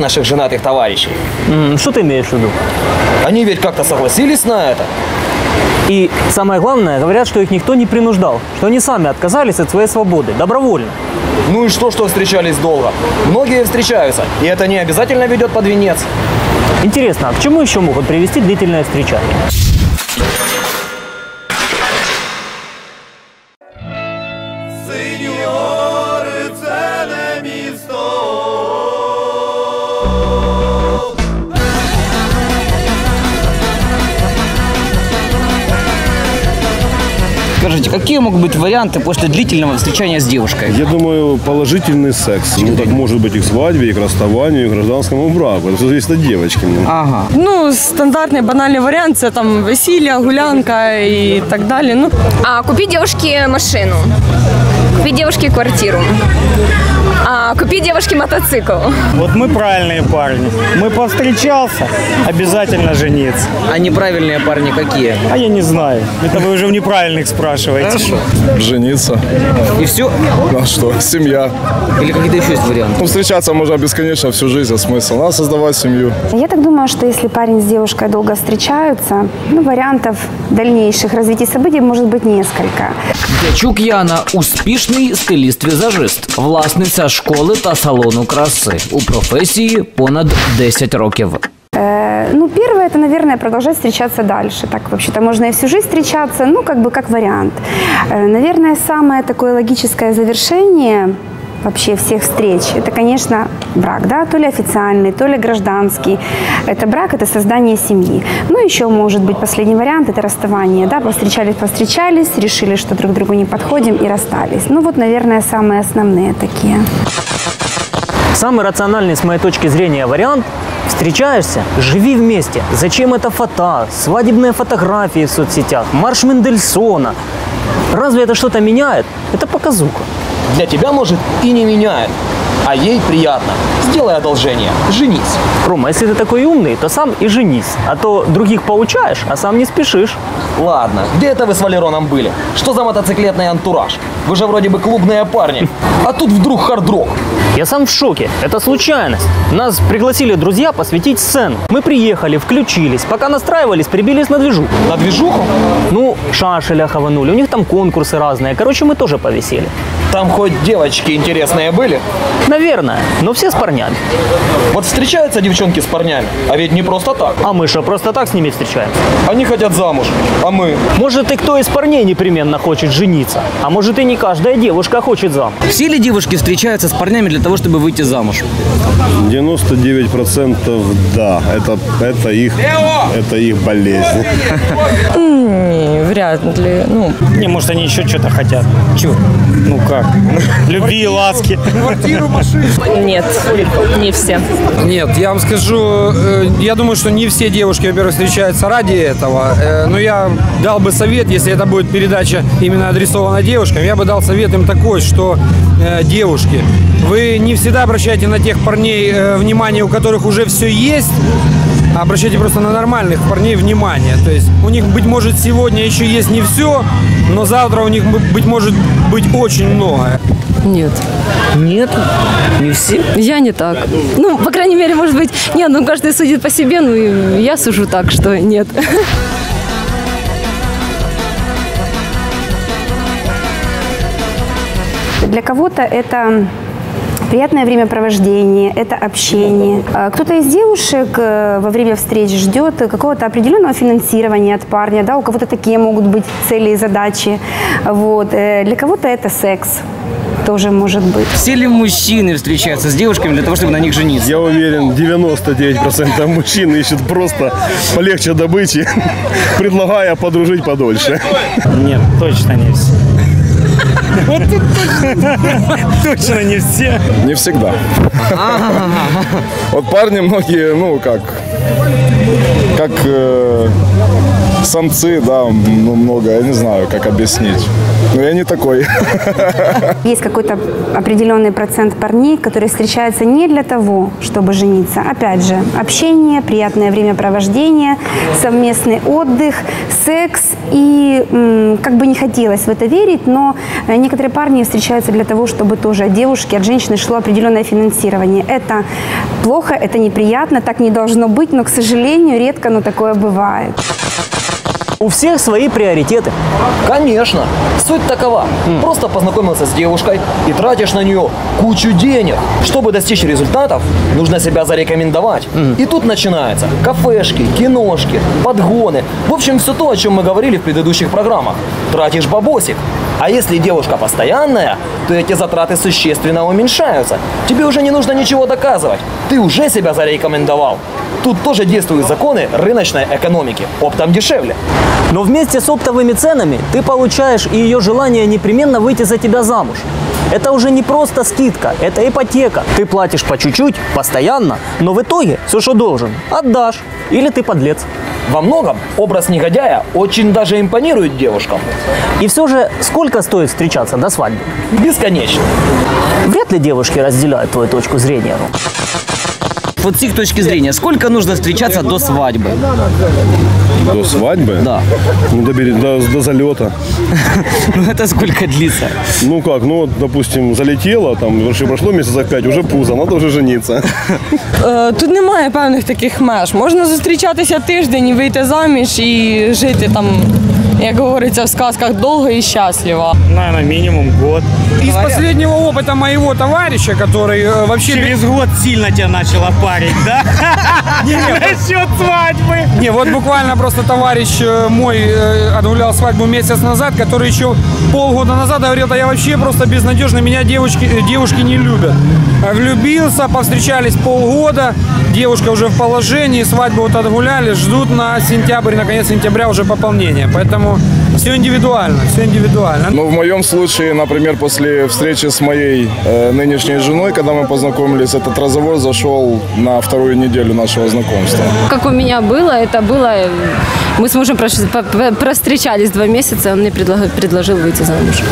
наших женатых товарищей. Что ты имеешь в виду? Они ведь как-то согласились на это. И самое главное, говорят, что их никто не принуждал, что они сами отказались от своей свободы, добровольно. Ну и что, что встречались долго? Многие встречаются, и это не обязательно ведет под венец. Интересно, а к чему еще могут привести длительное встречание? Скажите, какие могут быть варианты после длительного встречания с девушкой? Я думаю, положительный секс. Ну, так может быть и к свадьбе, и к расставанию, и к гражданскому браку. Это все зависит от девочки. ну. Ага. Ну, стандартний банальний варіант це там весілля, гулянка і так далі. Ну, А, купить девушке машину. Купить девушке квартиру. А, купить девушке мотоцикл. Вот мы правильные парни. Мы повстречался, обязательно жениться. А неправильные парни какие? А я не знаю. Это вы уже в неправильных спрашиваете. Жениться. И все? А что? Семья. Или какие-то еще есть варианты? Ну, встречаться можно бесконечно всю жизнь, а смысл? Надо создавать семью. Я так думаю, что если парень с девушкой долго встречаются, ну, вариантов дальнейших развитий событий может быть несколько. Дячук Яна успішний стиліст-візажист, власниця школи та салону краси. У професії понад 10 років. Э, ну, первое, это, наверное, продолжать встречаться дальше. Так, вообще-то, можно и всю жизнь встречаться, ну, как бы, как вариант. Э, наверное, самое такое логическое завершение Вообще всех встреч, это, конечно, брак, да, то ли официальный, то ли гражданский. Это брак, это создание семьи. Ну, еще может быть последний вариант, это расставание, да, повстречались, повстречались, решили, что друг другу не подходим и расстались. Ну, вот, наверное, самые основные такие. Самый рациональный, с моей точки зрения, вариант – встречаешься, живи вместе. Зачем это фото, свадебные фотографии в соцсетях, марш Мендельсона? Разве это что-то меняет? Это показуха. Для тебя, может, и не меняет, а ей приятно. Сделай одолжение, женись. Рома, если ты такой умный, то сам и женись. А то других получаешь, а сам не спешишь. Ладно, где это вы с Валероном были? Что за мотоциклетный антураж? Вы же вроде бы клубные парни. А тут вдруг хардрок. Я сам в шоке. Это случайность. Нас пригласили друзья посвятить сцену. Мы приехали, включились. Пока настраивались, прибились на движуху. На движуху? Ну, шашеля хаванули. У них там конкурсы разные. Короче, мы тоже повисели. Там хоть девочки интересные были? Наверное, но все с парнями. Вот встречаются девчонки с парнями, а ведь не просто так. А мы что, просто так с ними встречаемся? Они хотят замуж, а мы... Может, и кто из парней непременно хочет жениться. А может, и не каждая девушка хочет замуж. Все ли девушки встречаются с парнями для того, чтобы выйти замуж? 99% да. Это, это, их, это их болезнь. ні, вряд ли. Ну, Не, может, они еще что-то хотят. Чего? Ну как? Любви и ласки. Ні, не всі. Нет, я вам скажу, э, я думаю, что не все девушки, во-первых, встречаются ради этого. Э, Но я дал бы совет, если это будет передача именно адресована девушкам, я бы дал совет им такой, что э, девушки, вы не всегда обращайте на тех парней внимание, у которых уже все есть, а обращайте просто на нормальных парней внимание. То есть у них, быть может, сегодня еще есть не все, но завтра у них, быть может, быть очень многое. Нет, Нет, не все. я не так. Ну, по крайней мере, может быть, нет, ну каждый судит по себе, ну и я сужу так, что нет. Для кого-то это приятное времяпровождение, это общение. А Кто-то из девушек э, во время встреч ждет какого-то определенного финансирования от парня, да, у кого-то такие могут быть цели и задачи. Вот. Э, Для кого-то это секс тоже может быть. Все ли мужчины встречаются с девушками для того, чтобы на них жениться? Я уверен, 99% мужчин ищут просто полегче добычи, предлагая подружить подольше. Нет, точно не все. Вот тут точно, точно не все. Не всегда. Вот парни многие, ну как, как э, самцы, да, ну, много, я не знаю, как объяснить. Но я не такой. Есть какой-то определенный процент парней, которые встречаются не для того, чтобы жениться. Опять же, общение, приятное времяпровождение, совместный отдых, секс. И как бы не хотелось в это верить, но э, некоторые парни встречаются для того, чтобы тоже от девушки, от женщины шло определенное финансирование. Это плохо, это неприятно, так не должно быть, но, к сожалению, редко, но такое бывает. У всех свои приоритеты. Конечно. Суть такова. Просто познакомился с девушкой и тратишь на нее кучу денег. Чтобы достичь результатов, нужно себя зарекомендовать. И тут начинается кафешки, киношки, подгоны. В общем, все то, о чем мы говорили в предыдущих программах. Тратишь бабосик. А если девушка постоянная, то эти затраты существенно уменьшаются. Тебе уже не нужно ничего доказывать. Ты уже себя зарекомендовал. Тут тоже действуют законы рыночной экономики. Оптом дешевле. Но вместе с оптовыми ценами ты получаешь и ее желание непременно выйти за тебя замуж. Это уже не просто скидка, это ипотека. Ты платишь по чуть-чуть, постоянно, но в итоге все, что должен, отдашь. Или ты подлец. Во многом образ негодяя очень даже импонирует девушкам. И все же, сколько стоит встречаться до свадьбы? Бесконечно. Вряд ли девушки разделяют твою точку зрения. Ром. Вот с их точки зрения, сколько нужно встречаться до свадьбы? До свадьбы? Да. Ну, до, бере- до, до залета. Ну это сколько длится? Ну как, ну вот, допустим, залетело, там, вообще прошло месяцев пять, уже пузо, надо вже жениться. Е, Тут немає певних таких меж. Можна зустрічатися тиждень і вийти заміж і жити там, як говориться в сказках, довго і щасливо. Наверное, минимум год. Из последнего опыта моего товарища, который э, вообще... Через год сильно тебя начало парить, да? Насчет свадьбы. Не, вот буквально просто товарищ э, мой э, отгулял свадьбу месяц назад, который еще полгода назад говорил, да я вообще просто безнадежно, меня девочки, девушки не любят. Влюбился, повстречались полгода, девушка уже в положении, свадьбу вот отгуляли, ждут на сентябрь, на конец сентября уже пополнение. Поэтому все индивидуально, все индивидуально. Но в моем случае, например, после встречи с моей э, нынешней женой, когда мы познакомились, этот разговор зашел на вторую неделю нашего знакомства. Как у меня было, это было... э, Мы с мужем прош- по- по- простречались два месяца, он мне предло- предложил выйти замуж.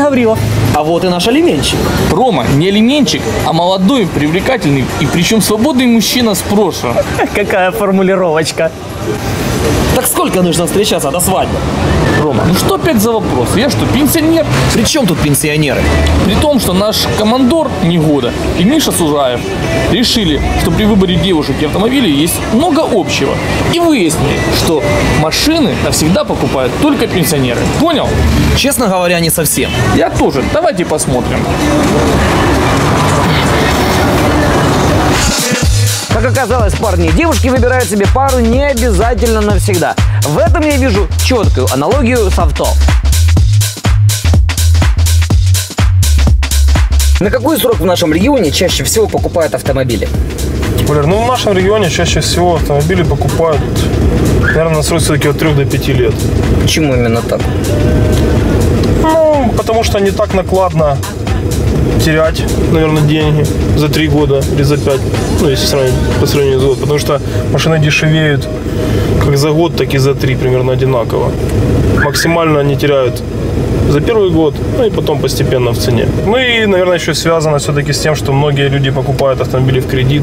Гаврила. А вот и наш алименщик. Рома не алименчик, а молодой, привлекательный и причем свободный мужчина с прошлым. Какая формулировочка. Так сколько нужно встречаться до свадьбы? Рома, ну что опять за вопрос? Я что, пенсионер? При чем тут пенсионеры? При том, что наш командор Негода и Миша Сужаев решили, что при выборе девушек и автомобилей есть много общего. И выяснили, что машины навсегда покупают только пенсионеры. Понял? Честно говоря, не совсем. Я тоже. Давайте посмотрим. Как оказалось, парни и девушки выбирают себе пару не обязательно навсегда. В этом я вижу четкую аналогию с авто. На какой срок в нашем регионе чаще всего покупают автомобили? Валер, ну в нашем регионе чаще всего автомобили покупают, наверное, на срок все-таки от 3 до 5 лет. Почему именно так? Ну, потому что не так накладно терять, наверное, деньги за 3 года или за 5, ну, если сравнить по сравнению с год, потому что машины дешевеют как за год, так и за 3 примерно одинаково. Максимально они теряют за первый год, ну и потом постепенно в цене. Ну и, наверное, еще связано все-таки с тем, что многие люди покупают автомобили в кредит,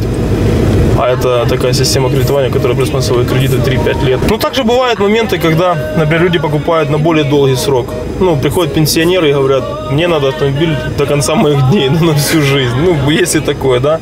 а это такая система кредитования, которая предусматривает кредиты 3-5 лет. Ну, также бывают моменты, когда, например, люди покупают на более долгий срок. Ну, приходят пенсионеры и говорят, мне надо автомобиль до конца моих дней, ну, на всю жизнь. Ну, есть и такое, да.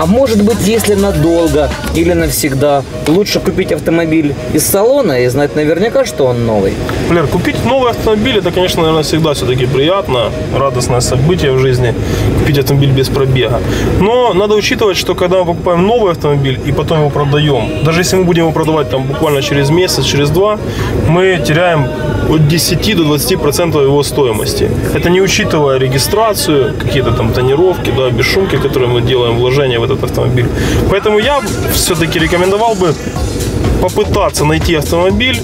А может быть, если надолго или навсегда, лучше купить автомобиль из салона и знать наверняка, что он новый? Валер, купить новый автомобиль, это, конечно, наверное, всегда все-таки приятно, радостное событие в жизни, купить автомобиль без пробега. Но надо учитывать, что когда мы покупаем новый автомобиль и потом его продаем, даже если мы будем его продавать там буквально через месяц, через два, мы теряем от 10 до 20 процентов его стоимости. Это не учитывая регистрацию, какие-то там тонировки, да, бесшумки, которые мы делаем, вложения в этот автомобиль. Поэтому я все-таки рекомендовал бы попытаться найти автомобиль,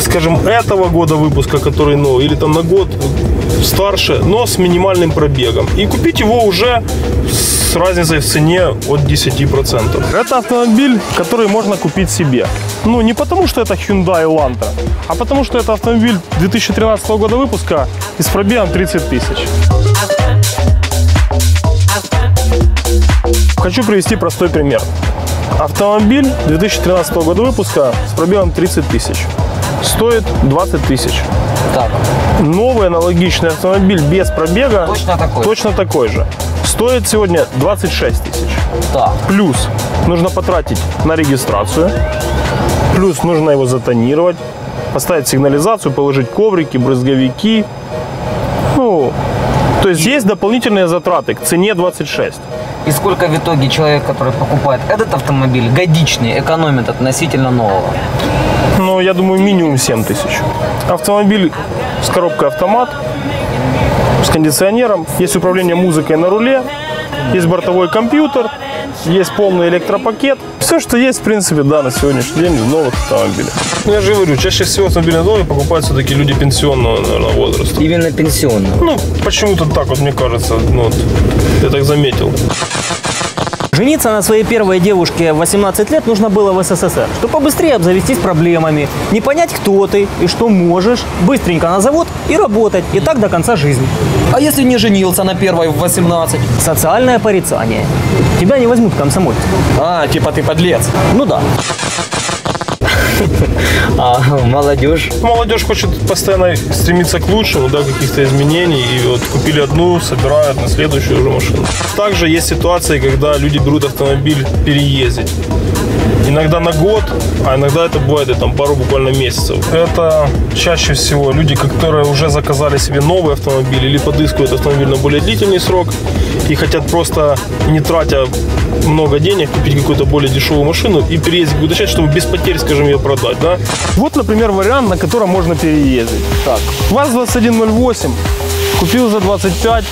скажем, этого года выпуска, который новый, или там на год старше, но с минимальным пробегом. И купить его уже с разницей в цене от 10%. Это автомобиль, который можно купить себе. Ну, не потому, что это Hyundai Elantra, а потому, что это автомобиль 2013 года выпуска и с пробегом 30 тысяч. Хочу привести простой пример. Автомобиль 2013 года выпуска с пробегом 30 тысяч. Стоит 20 тысяч. Так. Новый аналогичный автомобиль без пробега Точно такой. точно такой же. Стоит сегодня 26 тысяч. Так. Плюс нужно потратить на регистрацию. Плюс нужно его затонировать, поставить сигнализацию, положить коврики, брызговики. Ну, то есть есть дополнительные затраты к цене 26. И сколько в итоге человек, который покупает этот автомобиль, годичный, экономит относительно нового? Ну, я думаю, минимум 7 тысяч. Автомобиль с коробкой автомат, с кондиционером, есть управление музыкой на руле, есть бортовой компьютер, есть полный электропакет. Все, что есть, в принципе, да, на сегодняшний день в новых автомобилях. Ну, я же говорю, чаще всего автомобильные дома покупают все-таки люди пенсионного, наверное, возраста. Именно пенсионного? Ну, почему-то так вот, мне кажется, ну, вот, я так заметил. Жениться на своей первой девушке в 18 лет нужно было в СССР, чтобы побыстрее обзавестись проблемами, не понять, кто ты и что можешь, быстренько на завод и работать, и так до конца жизни. А если не женился на первой в 18? Социальное порицание. Тебя не возьмут в комсомольцы. А, типа ты подлец. Ну да. А молодежь? Молодежь хочет постоянно стремиться к лучшему, да, каких-то изменений. И вот купили одну, собирают на следующую уже машину. Также есть ситуации, когда люди берут автомобиль переездить. Иногда на год, а иногда это бывает и там пару буквально месяцев. Это чаще всего люди, которые уже заказали себе новый автомобиль или подыскивают автомобиль на более длительный срок и хотят просто, не тратя много денег, купить какую-то более дешевую машину и переездить куда часть, чтобы без потерь, скажем, ее продать. Да? Вот, например, вариант, на котором можно переездить. Так, ВАЗ-2108 купил за 25,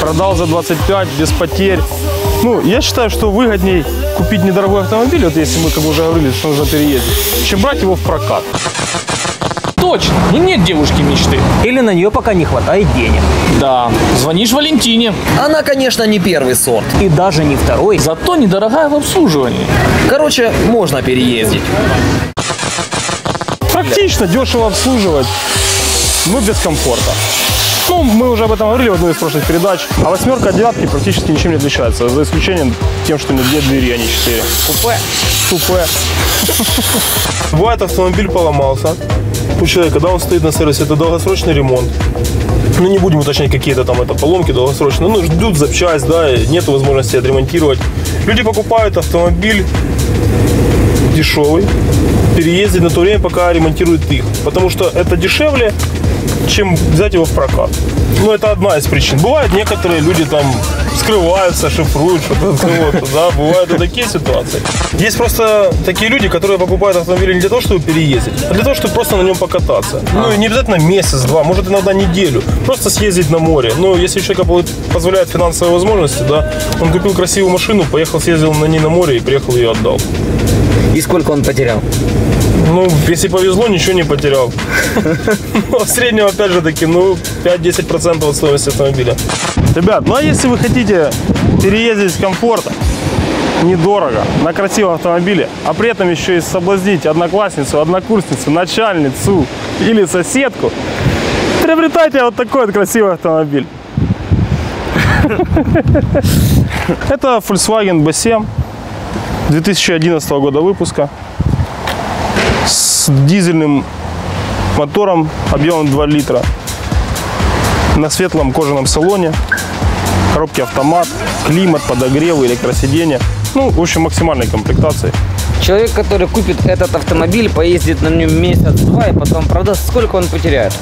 продал за 25 без потерь. Ну, я считаю, что выгодней купить недорогой автомобиль, вот если мы, как бы уже говорили, что нужно переездить, чем брать его в прокат. Точно, ну нет девушки мечты. Или на нее пока не хватает денег. Да, звонишь Валентине. Она, конечно, не первый сорт. И даже не второй. Зато недорогая в обслуживании. Короче, можно переездить. Практично, дешево обслуживать, но без комфорта. Ну, мы уже об этом говорили в одной из прошлых передач. А восьмерка от девятки практически ничем не отличается, за исключением тем, что нет две двери, а не четыре. Купе. Купе. Бывает, автомобиль поломался у человека, да, он стоит на сервисе, это долгосрочный ремонт. Ну, не будем уточнять, какие-то там это поломки долгосрочные. Ну, ждут запчасть, да, нет возможности отремонтировать. Люди покупают автомобиль дешевый, переездить на то время, пока ремонтируют их. Потому что это дешевле, чем взять его в прокат. Ну, это одна из причин. Бывают некоторые люди там скрываются, шифруют что-то от кого-то, да, бывают и такие ситуации. Есть просто такие люди, которые покупают автомобили не для того, чтобы переездить, а для того, чтобы просто на нем покататься. Ну, и не обязательно месяц-два, может иногда неделю. Просто съездить на море. Ну, если у человека позволяет финансовые возможности, да, он купил красивую машину, поехал, съездил на ней на море и приехал ее отдал. И сколько он потерял? Ну, если повезло, ничего не потерял. Ну, в среднем, опять же таки, ну, 5-10% от стоимости автомобиля. Ребят, ну а если вы хотите переездить с комфортом, недорого, на красивом автомобиле, а при этом еще и соблазнить одноклассницу, однокурсницу, начальницу или соседку, приобретайте вот такой вот красивый автомобиль. Это Volkswagen B7 2011 года выпуска с дизельным мотором объемом 2 литра на светлом кожаном салоне, коробке автомат, климат, подогревы, электросиденье. Ну, в общем, максимальной комплектации. Человек, который купит этот автомобиль, поездит на нем месяц-два и потом продаст, сколько он потеряет?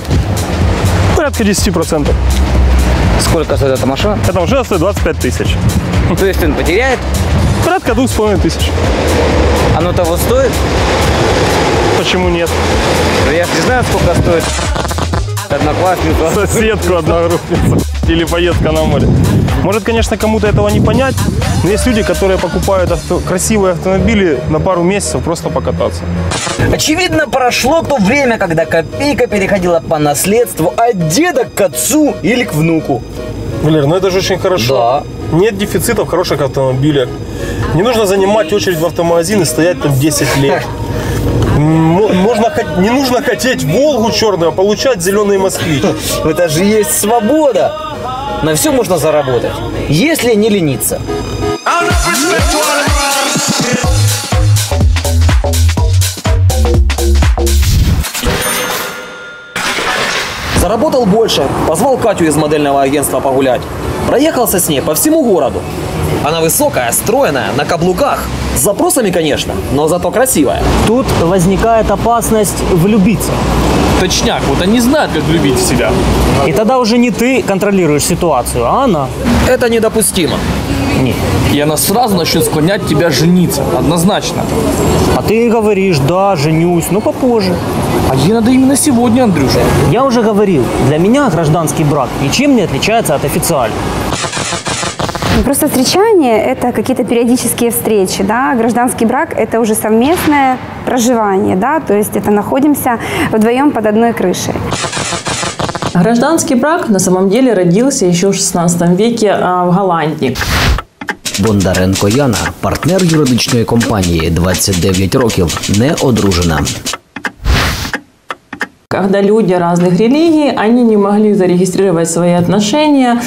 Порядка 10%. Сколько стоит эта машина? Эта машина стоит 25 тысяч. То есть он потеряет? Порядка двух с половиной тысяч. Оно того стоит? Почему нет? Я не знаю, сколько стоит одноклассница. Соседку одногруппницу. Или поездка на море. Может, конечно, кому-то этого не понять, но есть люди, которые покупают авто- красивые автомобили на пару месяцев просто покататься. Очевидно, прошло то время, когда копейка переходила по наследству от деда к отцу или к внуку. Валер, ну это же очень хорошо. Да. Нет дефицита в хороших автомобилях. Не нужно занимать очередь в автомагазин и стоять там 10 лет. Можно, не нужно хотеть Волгу черную, а получать зеленый москвич. Это же есть свобода. На все можно заработать, если не лениться. Заработал больше, позвал Катю из модельного агентства погулять. Проехался с ней по всему городу. Она высокая, стройная, на каблуках. С запросами, конечно, но зато красивая. Тут возникает опасность влюбиться. Точняк, вот они знают, как влюбить в себя. И тогда уже не ты контролируешь ситуацию, а она. Это недопустимо. Не. И она сразу начнет склонять тебя жениться. Однозначно. А ты говоришь, да, женюсь, но попозже. А ей надо именно сегодня, Андрюша. Я уже говорил, для меня гражданский брак ничем не отличается от официального. Ну, Просто встречание – это какие-то периодические встречи, да. Гражданский брак – это уже совместное проживание, да, то есть это находимся вдвоем под одной крышей. Гражданский брак на самом деле родился еще в 16 веке а, в Голландии. Бондаренко Яна, партнер юридичної компанії, 29 років, не одружена. Когда люди разных религий, они не могли зарегистрировать свои отношения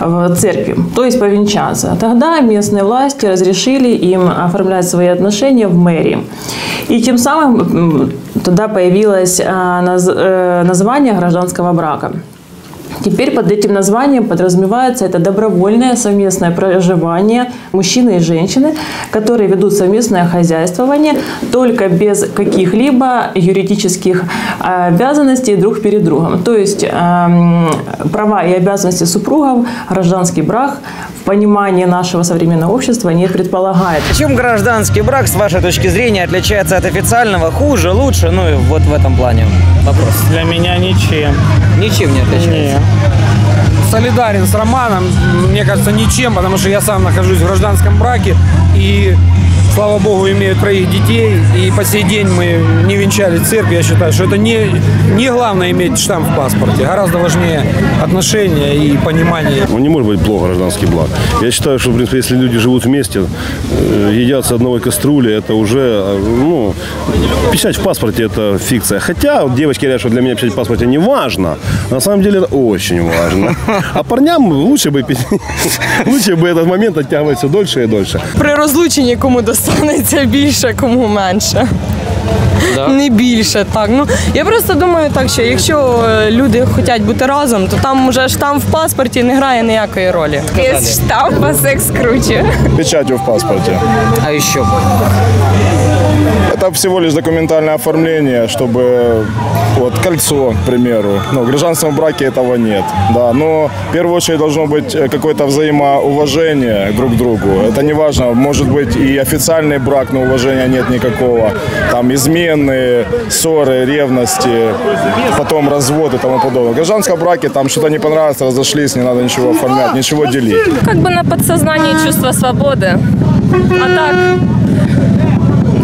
в церкви, то есть повенчаться. Тогда местные власти разрешили им оформлять свои отношения в мэрии. И тем самым м, тогда появилось а, наз- э, название гражданского брака. Теперь под этим названием подразумевается это добровольное совместное проживание мужчины и женщины, которые ведут совместное хозяйствование только без каких-либо юридических а, обязанностей друг перед другом. То есть эм, права и обязанности супругов, гражданский брак в понимании нашего современного общества не предполагает. Чем гражданский брак, с вашей точки зрения, отличается от официального? Хуже, лучше? Ну и вот в этом плане вопрос. Для меня ничем. Ничем не отличается. Солидарен с Романом, мне кажется, ничем, потому что я сам нахожусь в гражданском браке и, слава богу, имею троих детей, и по сей день мы не венчали в церкви. Я считаю, что это не, не главное иметь штамп в паспорте, гораздо важнее отношения и понимание. Он не может быть плохо гражданский брак. Я считаю, что, в принципе, если люди живут вместе, э, едят с одной кастрюли, это уже, э, ну, печать в паспорте – это фикция. Хотя вот девочки говорят, что для меня печать в паспорте не важно. На самом деле это очень важно. А парням лучше бы, лучше бы этот момент оттягивать все дольше и дольше. При розлученні кому достанеться більше, кому менше. Не більше, так. Ну я просто думаю так, що якщо е, люди хочуть бути разом, то там уже штамп в паспорті не грає ніякої ролі. Без штампа секс круче. Печать в паспорті. А еще? Это всего лишь документальное оформление, чтобы вот кольцо, к примеру. Ну, в гражданском браке этого нет. Да, но в первую очередь должно быть э, какое-то взаимоуважение друг к другу. Это не важно, может быть и официальный брак, но уважения нет никакого. Там измены, ссоры, ревности, потом развод и тому подобное. В гражданском браке там что-то не понравилось, разошлись, не надо ничего оформлять, ничего делить. Как бы на подсознании чувство свободы. А так,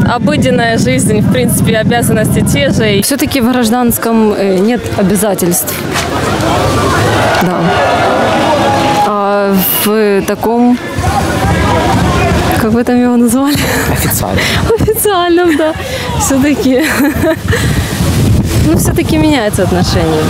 обыденная жизнь, в принципе, обязанности те же. Все-таки в гражданском э, нет обязательств. Да. А в таком, как вы там его назвали? Официально. Официальном, да. Все-таки, ну, все-таки меняется отношение.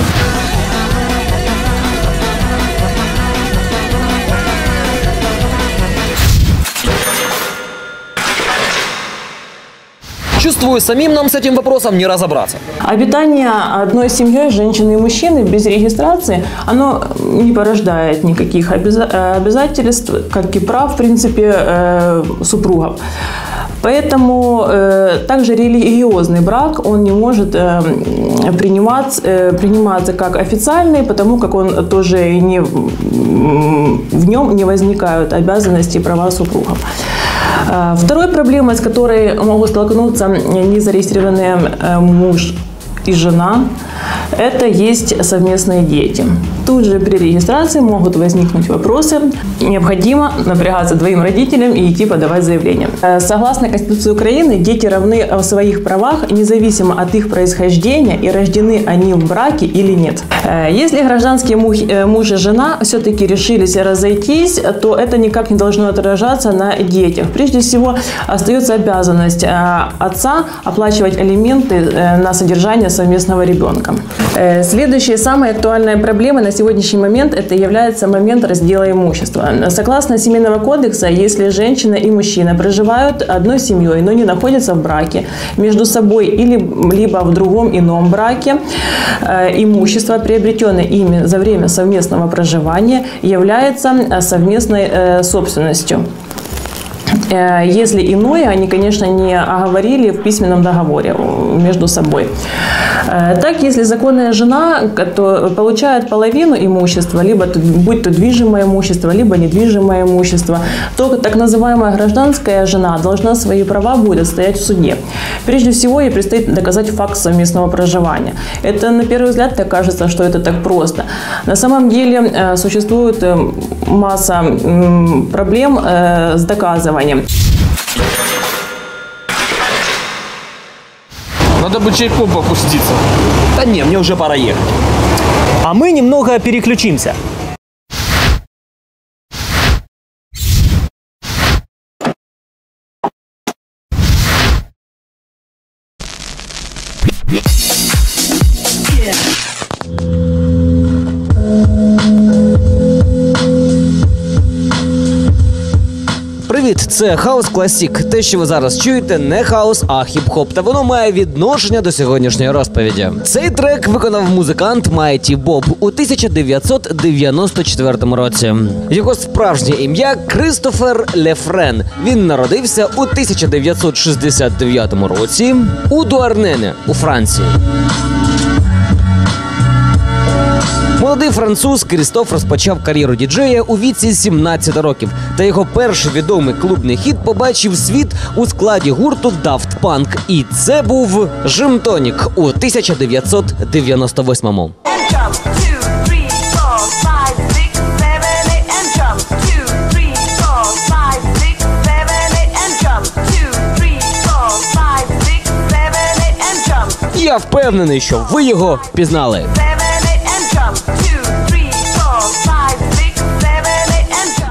Чувствую, самим нам с этим вопросом не разобраться. Обитание одной семьей, женщины и мужчины без регистрации, оно не порождает никаких э, обязательств, как и прав, в принципе, э, супругов. Поэтому э, также религиозный брак, он не может э, приниматься, э, приниматься как официальный, потому как он тоже не, в нем не возникают обязанности и права супругов. Э, Второй проблемой, с которой могут столкнуться незарегистрированные э, муж и жена, это есть совместные дети. Тут же при регистрации могут возникнуть вопросы. Необходимо напрягаться двоим родителям и идти подавать заявление. Э, Согласно Конституции Украины, дети равны в своих правах, независимо от их происхождения и рождены они в браке или нет. Э, Если гражданские муж, э, муж и жена все-таки решились разойтись, то это никак не должно отражаться на детях. Прежде всего, остается обязанность отца оплачивать алименты на содержание совместного ребенка. Следующая самая актуальная проблема на сегодняшний момент это является момент раздела имущества. Согласно Семейного кодекса, если женщина и мужчина проживают одной семьей, но не находятся в браке между собой или либо в другом ином браке, э, имущество, приобретенное ими за время совместного проживания, является э, совместной э, собственностью. Э, Если иное, они, конечно, не оговорили в письменном договоре между собой. Э, Так, если законная жена то получает половину имущества, либо будь то движимое имущество, либо недвижимое имущество, то так называемая гражданская жена должна свои права будет стоять в суде. Прежде всего, ей предстоит доказать факт совместного проживания. Это, на первый взгляд, так кажется, что это так просто. На самом деле э, существует масса проблем с доказыванием. Надо бы чайком попуститься. Да не, мне уже пора ехать. А мы немного переключимся. Привіт, це Хаус Класік. Те, що ви зараз чуєте, не хаус, а хіп-хоп. Та воно має відношення до сьогоднішньої розповіді. Цей трек виконав музикант Майті Боб у 1994 році. Його справжнє ім'я Кристофер Лефрен. Він народився у 1969 році у Дуарнене у Франції. Молодий француз Крістоф розпочав кар'єру діджея у віці 17 років, та його перший відомий клубний хіт побачив світ у складі гурту Daft Punk. І це був Жим Тонік у 1998-му. Я впевнений, що ви його пізнали.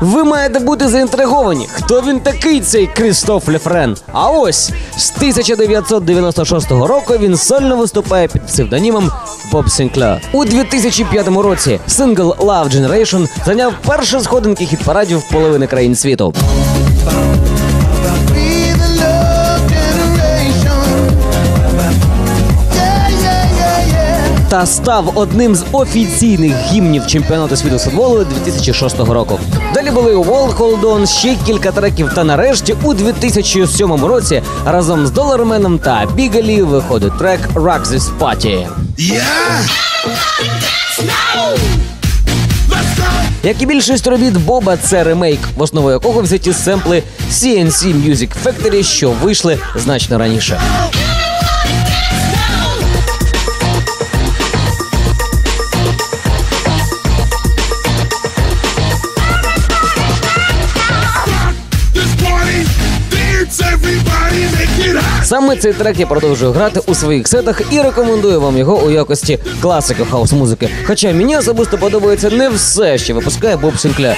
Ви маєте бути заінтриговані, хто він такий, цей Крістоф Лефрен. А ось з 1996 року він сольно виступає під псевдонімом Боб Сінкля. У 2005 році сингл Love Generation зайняв перші сходинки хіт-парадів половини країн світу. Та став одним з офіційних гімнів чемпіонату світу з футболу 2006 року. Далі були Wall Hold On, ще кілька треків. Та нарешті у 2007 році разом з Доларменом та Бігалі виходить трек Rock This Party. Як і більшість робіт Боба, це ремейк, в основу якого взяті семпли CNC Music Factory, що вийшли значно раніше. Саме цей трек я продовжую грати у своїх сетах і рекомендую вам його у якості класики хаус-музики. Хоча мені особисто подобається не все, що випускає Боб Сінкля.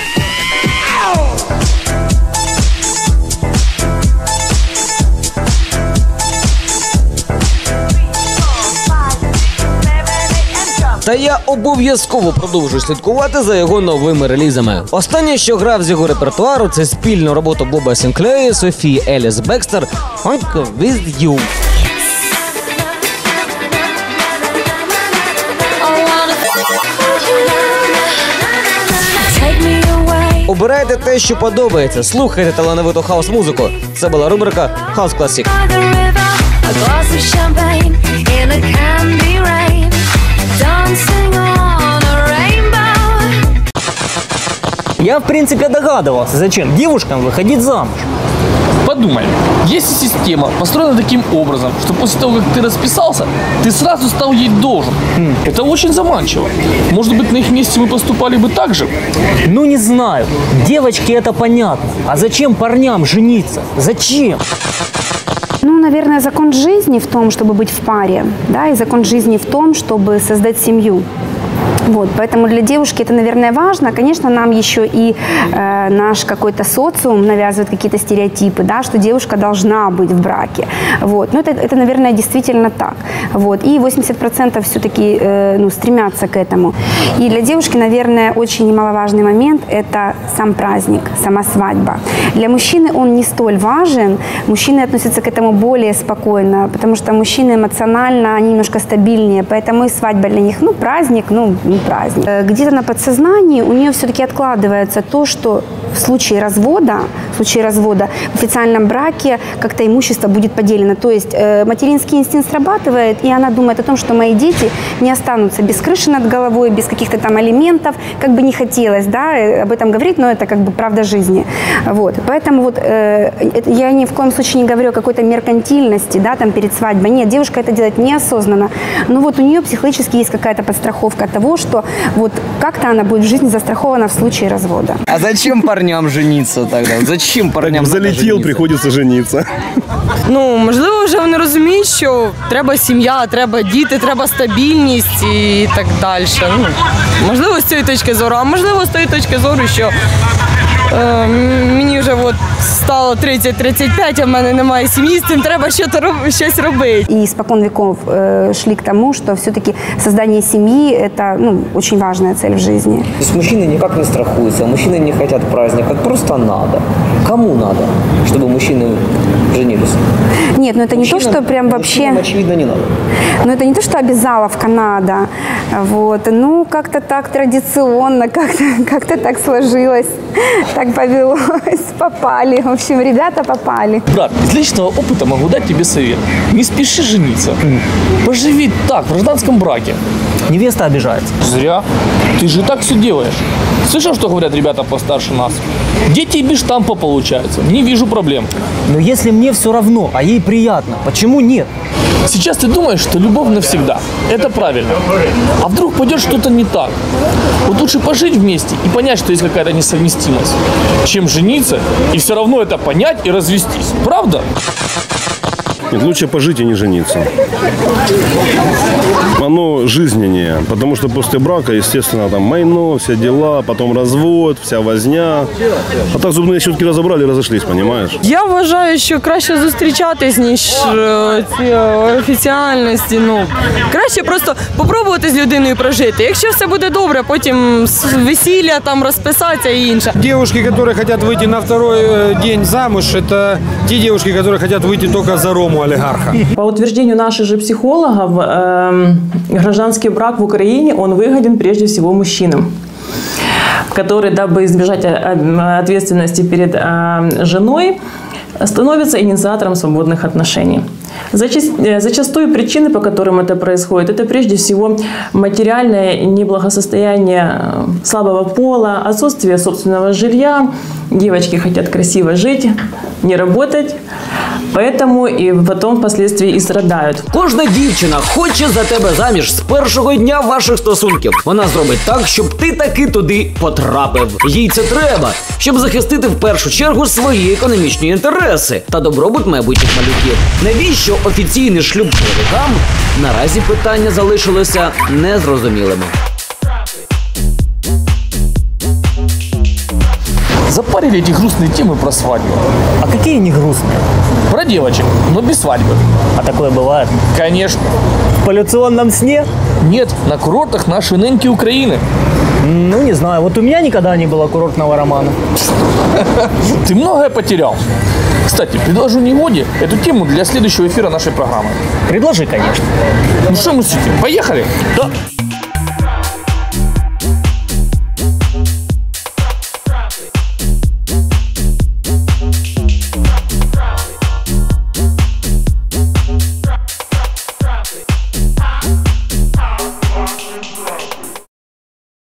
Та я обов'язково продовжую слідкувати за його новими релізами. Останнє, що грав з його репертуару, це спільну роботу Боба Сінклея Софії Еліс Бекстер «Honk with You». Обирайте те, що подобається. Слухайте талановиту хаос-музику. Це була рубрика Хаус Класік. Я, в принципе, догадывался, зачем девушкам выходить замуж. Подумай, если система построена таким образом, что после того, как ты расписался, ты сразу стал ей должен. Это очень заманчиво. Может быть, на их месте мы поступали бы так же? Ну не знаю. Девочки это понятно. А зачем парням жениться? Зачем? Ну, наверное, закон жизни в том, чтобы быть в паре, да, и закон жизни в том, чтобы создать семью. Вот, поэтому для девушки это, наверное, важно. Конечно, нам еще и э, наш какой-то социум навязывает какие-то стереотипы, да, что девушка должна быть в браке. Вот, но это, это наверное, действительно так. Вот, и 80% все-таки э, ну, стремятся к этому. И для девушки, наверное, очень немаловажный момент – это сам праздник, сама свадьба. Для мужчины он не столь важен. Мужчины относятся к этому более спокойно, потому что мужчины эмоционально, они немножко стабильнее, поэтому и свадьба для них, ну, праздник, ну, праздник. Э, Где-то на подсознании у нее все-таки откладывается то, что в случае развода, случае развода в официальном браке как-то имущество будет поделено. То есть э, материнский инстинкт срабатывает, и она думает о том, что мои дети не останутся без крыши над головой, без каких-то там алиментов, как бы не хотелось, да, э, об этом говорить, но это как бы правда жизни. Вот. Поэтому вот э, я ни в коем случае не говорю о какой-то меркантильности, да, там перед свадьбой. Нет, девушка это делает неосознанно. Но вот у нее психологически есть какая-то подстраховка того, что вот как-то она будет в жизни застрахована в случае развода. А зачем парням жениться тогда? Зачем парням надо Залетел, жениться? приходится жениться. Ну, можливо, вже вони розуміють, що треба сім'я, треба діти, треба стабільність і так далі. Ну, можливо, з цієї точки зору, а можливо, з тої точки зору, що мені вже от стало 30-35, а в мене немає сім'ї, з цим треба щось роб- щось робити. И испокон веков э, шли к тому, что все-таки создание семьи – это ну, очень важная цель в жизни. То есть мужчины никак не страхуются, мужчины не хотят праздника, просто надо. Кому надо, чтобы мужчины женились? Нет, ну это не то, Мужчинам- что прям вообще… мужчинам, очевидно, не надо. Ну это не то, что обязаловка надо. Вот. Ну, как-то так традиционно, как-то как так сложилось, так повелось, попали. В общем, ребята попали. Брат, из личного опыта могу дать тебе совет. Не спеши жениться. Поживи так, в гражданском браке. Невеста обижается. Зря. Ты же так все делаешь. Слышал, что говорят ребята постарше нас? Дети и без штампа получаются. Не вижу проблем. Но если мне все равно, а ей приятно, почему нет? Сейчас ты думаешь, что любовь навсегда. Это правильно. А вдруг пойдет что-то не так? Вот лучше пожить вместе и понять, что есть какая-то несовместимость, чем жениться и все равно это понять и развестись. Правда? Нет, лучше пожить и не жениться. Оно жизненнее, потому что после брака, естественно, там майно, все дела, потом развод, вся возня. А так зубные щетки разобрали и разошлись, понимаешь? Я вважаю, що краще зустрічатись, ніж е, ці е, офіціальності. Ну краще просто попробувати з людиною прожити. Якщо все буде добре, потім з весілля там розписатися і інше. Девушки, которые хотят выйти на второй э, день замуж, это те девушки, которые хотят выйти только за рому Олигарха. По утверждению наших же психологов, эм, гражданский брак в Украине, он выгоден прежде всего мужчинам который, дабы избежать э, ответственности перед э, женой, становится инициатором свободных отношений. Зачас- э, Зачастую причины, по которым это происходит, это прежде всего материальное неблагосостояние э, слабого пола, отсутствие собственного жилья. Девочки хотят красиво жить, не работать, поэтому и потом впоследствии и страдают. Кожна дівчина хоче за тебе заміж з першого дня ваших стосунків. Вона зробить так, щоб ти таки туди потрапив. Їй це треба, щоб захистити в першу чергу свої економічні інтереси та добробут майбутніх малюків. Навіщо офіційний шлюб чоловікам? Наразі питання залишилося незрозумілими. Запарили эти грустные темы про свадьбу. А какие не грустные? Про девочек, но без свадьбы. А такое бывает? Конечно. В полюционном сне? Нет, на курортах нашей нынки Украины. Ну, не знаю. Вот у меня никогда не было курортного романа. Ты многое потерял. Кстати, предложу Негоде эту тему для следующего эфира нашей программы. Предложи, конечно. Ну что мы с этим? Поехали? Да.